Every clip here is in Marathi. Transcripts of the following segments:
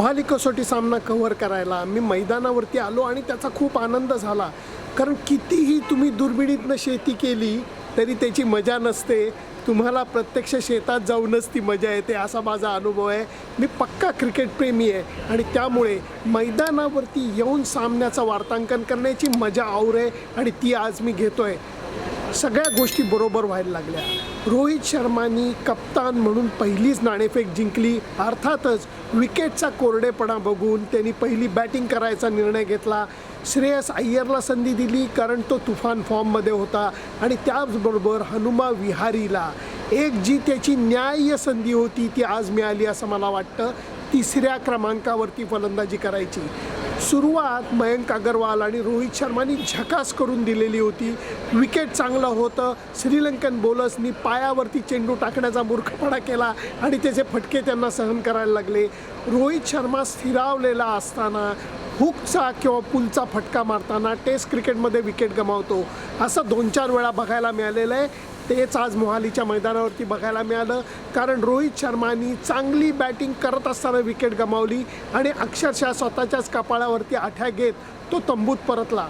मोहाली कसोटी सामना कव्हर करायला मी मैदानावरती आलो आणि त्याचा खूप आनंद झाला. कारण कितीही तुम्ही दुर्बिणीतनं शेती केली तरी त्याची मजा नसते. तुम्हाला प्रत्यक्ष शेतात जाऊनच ती मजा येते असा माझा अनुभव आहे. मी पक्का क्रिकेटप्रेमी आहे आणि त्यामुळे मैदानावरती येऊन सामन्याचं वार्तांकन करण्याची मजा आवर आहे आणि ती आज मी घेतो आहे सगळ्या गोष्टी बरोबर व्हायला लागल्या. रोहित शर्मानी कप्तान म्हणून पहिलीच नाणेफेक जिंकली. अर्थातच विकेटचा कोरडेपणा बघून त्यांनी पहिली बॅटिंग करायचा निर्णय घेतला. श्रेयस अय्यरला संधी दिली कारण तो तुफान फॉर्ममध्ये होता आणि त्याचबरोबर हनुमा विहारीला. एक जी त्याची न्याय्य संधी होती ती आज मिळाली असं मला वाटतं. तिसऱ्या क्रमांकावरती फलंदाजी करायची. सुरुवात मयंक अगरवाल आणि रोहित शर्मानी झकास करून दिलेली होती. विकेट चांगलं होतं. श्रीलंकन बॉलर्सनी पायावरती चेंडू टाकण्याचा मूर्खपणा केला आणि त्याचे फटके त्यांना सहन करायला लागले. रोहित शर्मा स्थिरावलेला असताना हुकचा किंवा पुलचा फटका मारताना टेस्ट क्रिकेटमध्ये विकेट गमावतो. असं दोन चार वेळा बघायला मिळालेलं आहे. तेच आज मोहालीच्या मैदानावरती बघायला मिळालं. कारण रोहित शर्मानी चांगली बॅटिंग करत असताना विकेट गमावली आणि अक्षरशः स्वतःच्याच कपाळावरती आठ्या घेत तो तंबूत परतला.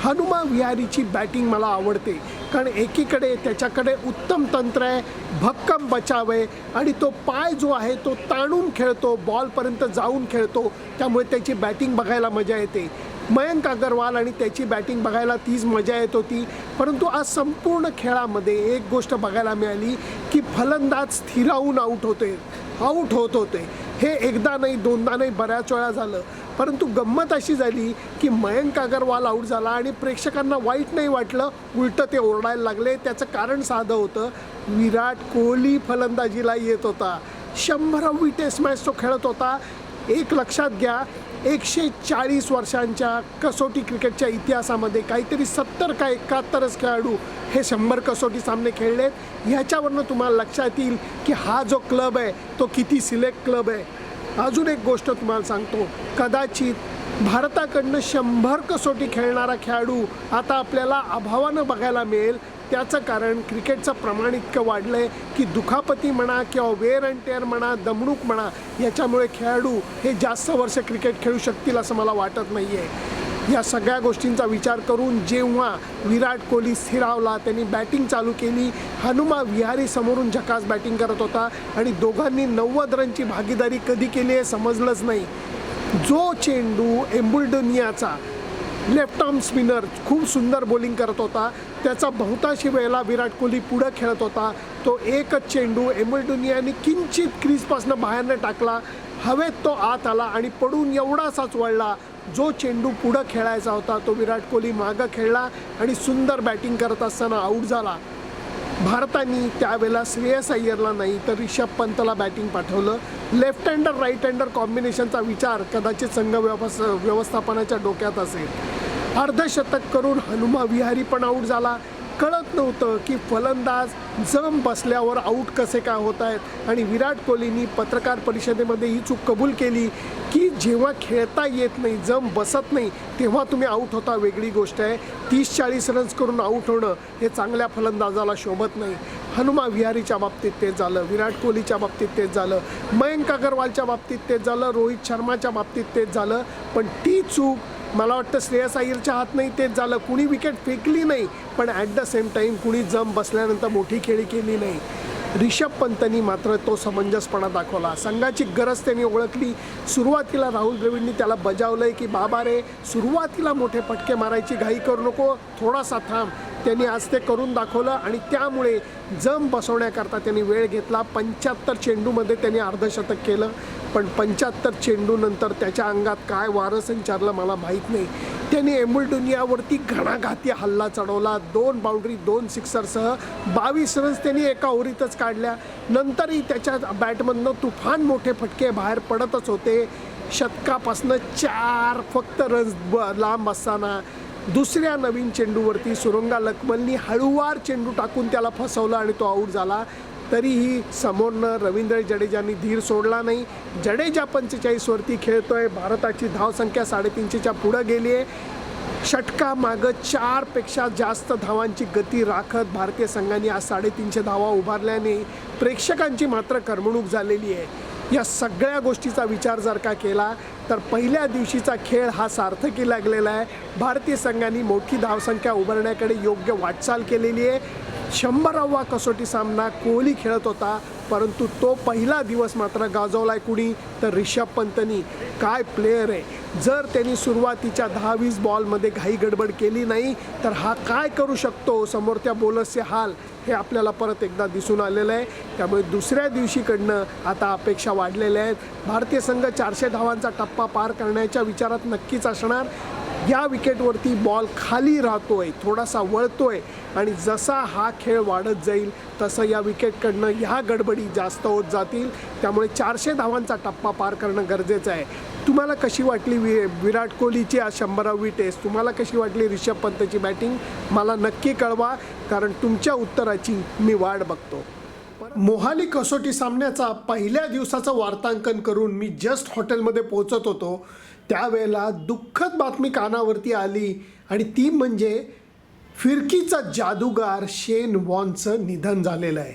हनुमा विहारीची बॅटिंग मला आवडते. कारण एकीकडे त्याच्याकडे उत्तम तंत्र आहे भक्कम बचाव आहे आणि तो पाय जो आहे तो ताणून खेळतो बॉलपर्यंत जाऊन खेळतो. त्यामुळे त्याची बॅटिंग बघायला मजा येते. मयंक अगरवाल आणि त्याची बॅटिंग बघायला तीच मजा येत होती. परंतु आज संपूर्ण खेळामध्ये एक गोष्ट बघायला मिळाली की फलंदाज स्थिरावून आऊट होते. आऊट होत होते. हे एकदा नाही दोनदा नाही बऱ्याच वेळा झालं. परंतु गंमत अशी झाली की मयंक अगरवाल आऊट झाला आणि प्रेक्षकांना वाईट नाही वाटलं उलटं ते ओरडायला लागले. त्याचं कारण साधं होतं विराट कोहली फलंदाजीला येत होता. शंभरावी टेस्ट मॅच तो खेळत होता. एक लक्षात घ्या एकशे चाळीस वर्षांच्या कसोटी क्रिकेटच्या इतिहासामध्ये काहीतरी सत्तर का एकाहत्तरच खेळाडू हे शंभर कसोटी सामने खेळलेत ह्याच्यावरनं तुम्हाला लक्षात येईल की हा जो क्लब आहे तो किती सिलेक्ट क्लब आहे. अजून एक गोष्ट तुम्हाला सांगतो. कदाचित भारताकडनं शंभर कसोटी खेळणारा खेळाडू आता आपल्याला अभावानं बघायला मिळेल. त्याचं कारण क्रिकेटचं प्रमाण इतकं वाढलं आहे की दुखापती म्हणा किंवा वेअर अँड टेअर म्हणा दमणूक म्हणा याच्यामुळे खेळाडू हे जास्त वर्ष क्रिकेट खेळू शकतील असं मला वाटत नाही आहे या सगळ्या गोष्टींचा विचार करून जेव्हा विराट कोहली स्थिरावला त्यांनी बॅटिंग चालू केली हनुमा विहारी समोरून झकास बॅटिंग करत होता आणि दोघांनी नव्वद रनची भागीदारी कधी केली हे समजलंच नाही. जो चेंडू एम्बुल्डोनियाचा लेफ्ट आर्म स्पिनर खूप सुंदर बॉलिंग करत होता. त्याचा बहुतांशी वेळेला विराट कोहली पुढं खेळत होता. तो एकच चेंडू एम्बल्डोनियाने किंचित क्रीजपासून बाहेरनं टाकला. हवेत तो आत आला आणि पडून एवढासाच वळला. जो चेंडू पुढं खेळायचा होता तो विराट कोहली मागं खेळला आणि सुंदर बॅटिंग करत असताना आऊट झाला. भारताने त्यावेळेला श्रेयस अय्यरला नाही तर रिषभ पंतला बॅटिंग पाठवलं. लेफ्ट हँडर राईट हँडर कॉम्बिनेशनचा विचार कदाचित संघ व्यवस व्यवस्थापनाच्या डोक्यात असेल. अर्धशतक करून हनुमा विहारी पण आऊट झाला. कळत नव्हतं की फलंदाज जम बसल्यावर आऊट कसे काय होत आहेत. आणि विराट कोहलीनी पत्रकार परिषदेमध्ये ही चूक कबूल केली की जेव्हा खेळता येत नाही जम बसत नाही तेव्हा तुम्ही आऊट होता. वेगळी गोष्ट आहे. तीस चाळीस रन्स करून आऊट होणं हे चांगल्या फलंदाजाला शोभत नाही. हनुमा विहारीच्या बाबतीत तेच झालं. विराट कोहलीच्या बाबतीत तेच झालं. मयंक अगरवालच्या बाबतीत तेच झालं. रोहित शर्माच्या बाबतीत तेच झालं. पण ती चूक मला वाटतं श्रेयस अय्यरच्या हात नाही तेच झालं. कुणी विकेट फेकली नाही पण ॲट द सेम टाईम कुणी जम बसल्यानंतर मोठी खेळी केली नाही. रिषभ पंतनी मात्र तो समंजसपणा दाखवला. संघाची गरज त्यांनी ओळखली. सुरुवातीला राहुल द्रविडनी त्याला बजावलं आहे की बाबा रे सुरुवातीला मोठे फटके मारायची घाई करू नको थोडासा थांब. त्यांनी आज ते करून दाखवलं आणि त्यामुळे जम बसवण्याकरता त्यांनी वेळ घेतला. पंच्याहत्तर चेंडूमध्ये त्यांनी अर्धशतक केलं. पण पंच्याहत्तर चेंडूनंतर त्याच्या अंगात काय वारं संचारलं मला माहीत नाही. त्यांनी एम्बुलडुनियावरती घणाघाती हल्ला चढवला. दोन बाउंड्री दोन सिक्सरसह बावीस रन्स त्यांनी एका ओव्हरीतच काढल्या. नंतरही त्याच्या बॅटमधनं तुफान मोठे फटके बाहेर पडतच होते. शतकापासनं चार फक्त रन्स ब लांब असताना. दुसऱ्या नवीन चेंडूवरती सुरंगा लकमलनी हळूवार चेंडू टाकून त्याला फसवला आणि तो आऊट झाला. तरीही समोरनं रवींद्र जडेजांनी धीर सोडला नाही. जडेजा पंचेचाळीसवरती खेळतोय. भारताची धावसंख्या साडेतीनशेच्या पुढं गेली आहे. षटका मागं चारपेक्षा जास्त धावांची गती राखत भारतीय संघाने आज साडेतीनशे धावा उभारल्याने प्रेक्षकांची मात्र करमणूक झालेली आहे. या सगळ्या गोष्टीचा विचार जर का केला तर पहिल्या दिवशीचा खेळ हा सार्थकी लागलेला आहे. भारतीय संघाने मोठी धावसंख्या उभारण्याकडे योग्य वाटचाल केलेली आहे. शंभरावा कसोटी सामना कोहली खेळत होता परंतु तो पहिला दिवस मात्र गाजवलाय कुणी तर रिषभ पंतनी. काय प्लेयर आहे? जर त्यांनी सुरुवातीच्या दहा वीस बॉलमध्ये घाई गडबड केली नाही तर हा काय करू शकतो? समोरच्या बोलर्सचे हाल हे आपल्याला परत एकदा दिसून आलेलं आहे. त्यामुळे दुसऱ्या दिवशीकडनं आता अपेक्षा वाढलेल्या आहेत. भारतीय संघ चारशे धावांचा टप्पा पार करण्याच्या विचारात नक्कीच असणार. या विकेटवरती बॉल खाली राहतोय थोडासा वळतोय आणि जसा हा खेळ वाढत जाईल तसं या विकेटकडनं ह्या गडबडी जास्त होत जातील. त्यामुळे चारशे धावांचा टप्पा पार करणं गरजेचं आहे. तुम्हाला कशी वाटली वि विराट कोहलीची आज शंभरावी टेस्ट? तुम्हाला कशी वाटली रिषभ पंतची बॅटिंग? मला नक्की कळवा कारण तुमच्या उत्तराची मी वाट बघतो. मोहाली कसोटी सामन्याचा पहिल्या दिवसाचं वार्तांकन करून मी जस्ट हॉटेलमध्ये पोहोचत होतो. त्यावेळेला दुःखद बातमी कानावरती आली आणि ती म्हणजे फिरकीचा जादूगार शेन वॉनचं निधन झालेलं आहे.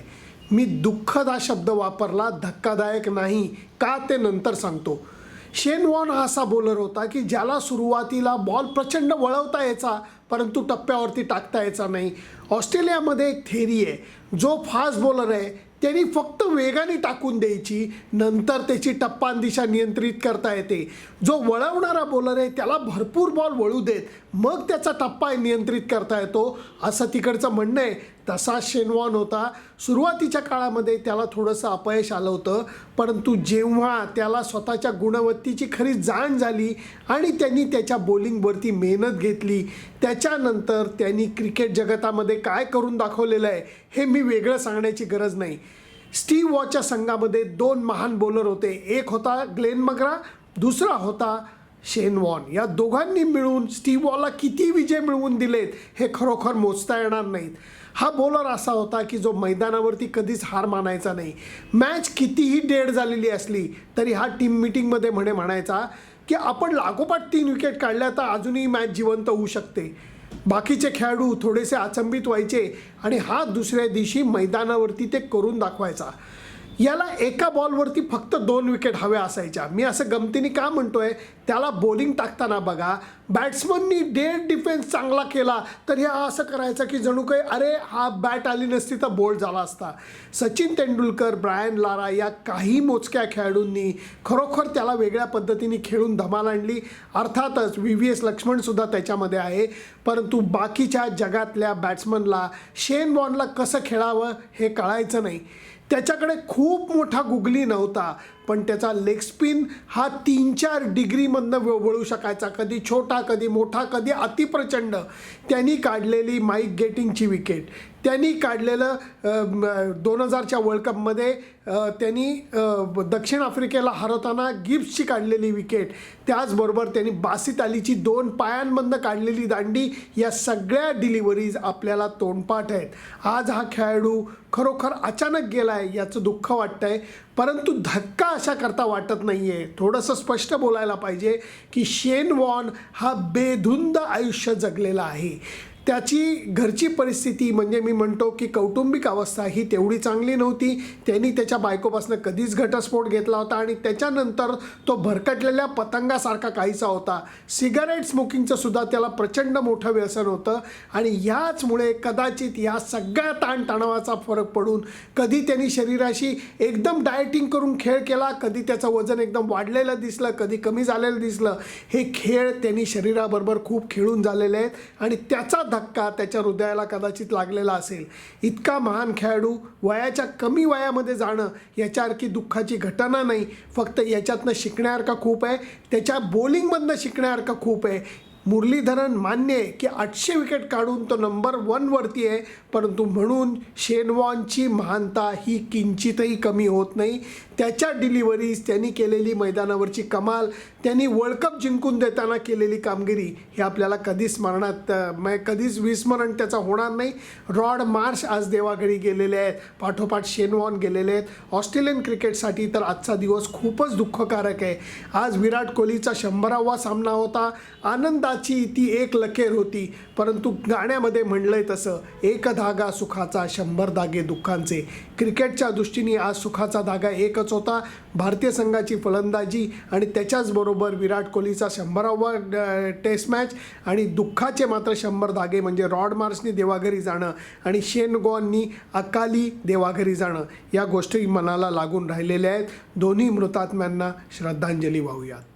मी दुःखद हा शब्द वापरला धक्कादायक नाही का ते नंतर सांगतो. शेन वॉन हा असा बॉलर होता की ज्याला सुरुवातीला बॉल प्रचंड वळवता यायचा परंतु टप्प्यावरती टाकता यायचा नाही. ऑस्ट्रेलियामध्ये एक थेरी आहे जो फास्ट बॉलर आहे त्यांनी फक्त वेगाने टाकून द्यायची. नंतर त्याची टप्पान दिशा नियंत्रित करता येते. जो वळवणारा बॉलर आहे त्याला भरपूर बॉल वळू देत. मग त्याचा टप्पा नियंत्रित करता येतो असं तिकडचं म्हणणं आहे. तसा शेनवॉन होता. सुरुवातीच्या काळामध्ये त्याला थोडंसं अपयश आलं होतं परंतु जेव्हा त्याला स्वतःच्या गुणवत्तेची खरी जाण झाली आणि त्यांनी त्याच्या बॉलिंगवरती मेहनत घेतली त्याच्यानंतर त्यांनी क्रिकेट जगतामध्ये काय करून दाखवलेलं आहे हे मी वेगळं सांगण्याची गरज नाही. स्टीव वॉच्या संघामध्ये दोन महान बॉलर होते. एक होता ग्लेन मगरा दुसरा होता शेन वॉन या दोघांनी मिळून स्टीव वॉला किती विजय मिळवून दिलेत हे खरोखर मोजता येणार नाहीत. हा बॉलर असा होता की जो मैदानावरती कधीच हार मानायचा नाही. मॅच कितीही डेड झालेली असली तरी हा टीम मिटिंगमध्ये म्हणे म्हणायचा की आपण लागोपाठ तीन विकेट काढल्या तर अजूनही मॅच जिवंत होऊ शकते. बाकीचे खेळाडू थोडेसे अचंबित व्हायचे आणि हा दुसऱ्या दिवशी मैदानावरती ते करून दाखवायचा. याला एका बॉलवरती फक्त दोन विकेट हव्या असायच्या. मी असं गमतीने का म्हणतोय? त्याला बॉलिंग टाकताना बघा. बॅट्समननी डेड डिफेन्स चांगला केला तर हे असं करायचं की जणू काही अरे हा बॅट आली नसती तर बोल्ड झाला असता. सचिन तेंडुलकर ब्रायन लारा या काही मोजक्या खेळाडूंनी खरोखर त्याला वेगळ्या पद्धतीने खेळून धमाल आणली. अर्थातच व्ही व्ही एस लक्ष्मणसुद्धा त्याच्यामध्ये आहे. परंतु बाकीच्या जगातल्या बॅट्समनला शेन बॉनला कसं खेळावं हे कळायचं नाही. त्याच्याकडे खूप मोठा गुगली नव्हता. पण त्याचा लेग स्पिन हा तीन चार डिग्रीमधनं वळू शकायचा. कधी छोटा कधी मोठा कधी अतिप्रचंड. त्यांनी काढलेली माईक गेटिंगची विकेट त्यांनी काढलेलं दोन हजारच्या वर्ल्ड कपमध्ये त्यांनी दक्षिण आफ्रिकेला हरवताना गिब्सची काढलेली विकेट त्याचबरोबर त्यांनी बासित अलीची दोन पायांमधनं काढलेली दांडी या सगळ्या डिलिव्हरीज आपल्याला तोंडपाठ आहेत. आज हा खेळाडू खरोखर अचानक गेला आहे याचं दुःख वाटतं आहे परंतु धक्का अशा करता वाटत नाही आहे थोडंसं स्पष्ट बोलायला पाहिजे की शेन वॉन हा बेधुंद आयुष्य जगलेला आहे. त्याची घरची परिस्थिती म्हणजे मी म्हणतो की कौटुंबिक अवस्था ही तेवढी चांगली नव्हती. त्यांनी त्याच्या बायकोपासून कधीच घटस्फोट घेतला होता आणि त्याच्यानंतर तो भरकटलेल्या पतंगासारखा काहीसा होता. सिगारेट स्मोकिंगचं सुद्धा त्याला प्रचंड मोठं व्यसन होतं आणि ह्याचमुळे कदाचित या सगळ्या ताणतणावाचा फरक पडून कधी त्यांनी शरीराशी एकदम डायटिंग करून खेळ केला कधी त्याचं वजन एकदम वाढलेलं दिसलं कधी कमी झालेलं दिसलं. हे खेळ त्यांनी शरीराबरोबर खूप खेळून झालेले आहेत आणि त्याचा धक्का त्याच्या हृदयाला कदाचित लागलेला असेल? इतका महान खेळाडू वयाच्या कमी वयामध्ये जाणं याच्यासारखी दुःखाची घटना नाही. फक्त याच्यातनं शिकण्यासारखं खूप आहे? त्याच्या बॉलिंगमधनं शिकण्यासारखं खूप आहे? मुरलीधरन मान्य आहे की आठशे विकेट काढून तो नंबर वनवरती आहे. परंतु म्हणून शेनवॉनची महानता ही किंचितही कमी होत नाही. त्याच्या डिलिव्हरीज त्यांनी केलेली मैदानावरची कमाल त्यांनी वर्ल्ड कप जिंकून देताना केलेली कामगिरी हे आपल्याला कधीच स्मरणात म्हणजे कधीच विस्मरण त्याचा होणार नाही. रॉड मार्श आज देवाघरी गेलेले आहेत. पाठोपाठ शेनवॉन गेलेले आहेत. ऑस्ट्रेलियन क्रिकेटसाठी तर आजचा दिवस खूपच दुःखकारक आहे. आज विराट कोहलीचा शंभरावा सामना होता. आनंदाची ती एक लकेर होती. परंतु गाण्यामध्ये म्हणलंय तसं एक धागा सुखाचा शंभर धागे दुःखांचे. क्रिकेटच्या दृष्टीने आज सुखाचा धागा एकच महत्त्वाचा होता. भारतीय संघाची फलंदाजी आणि त्याच्याचबरोबर विराट कोहलीचा शंभरावा टेस्ट मॅच आणि दुःखाचे मात्र शंभर धागे म्हणजे रॉड मार्सनी देवाघरी जाणं आणि शेन गॉननी अकाली देवाघरी जाणं या गोष्टी मनाला लागून राहिलेल्या आहेत. दोन्ही मृतात्म्यांना श्रद्धांजली वाहूयात.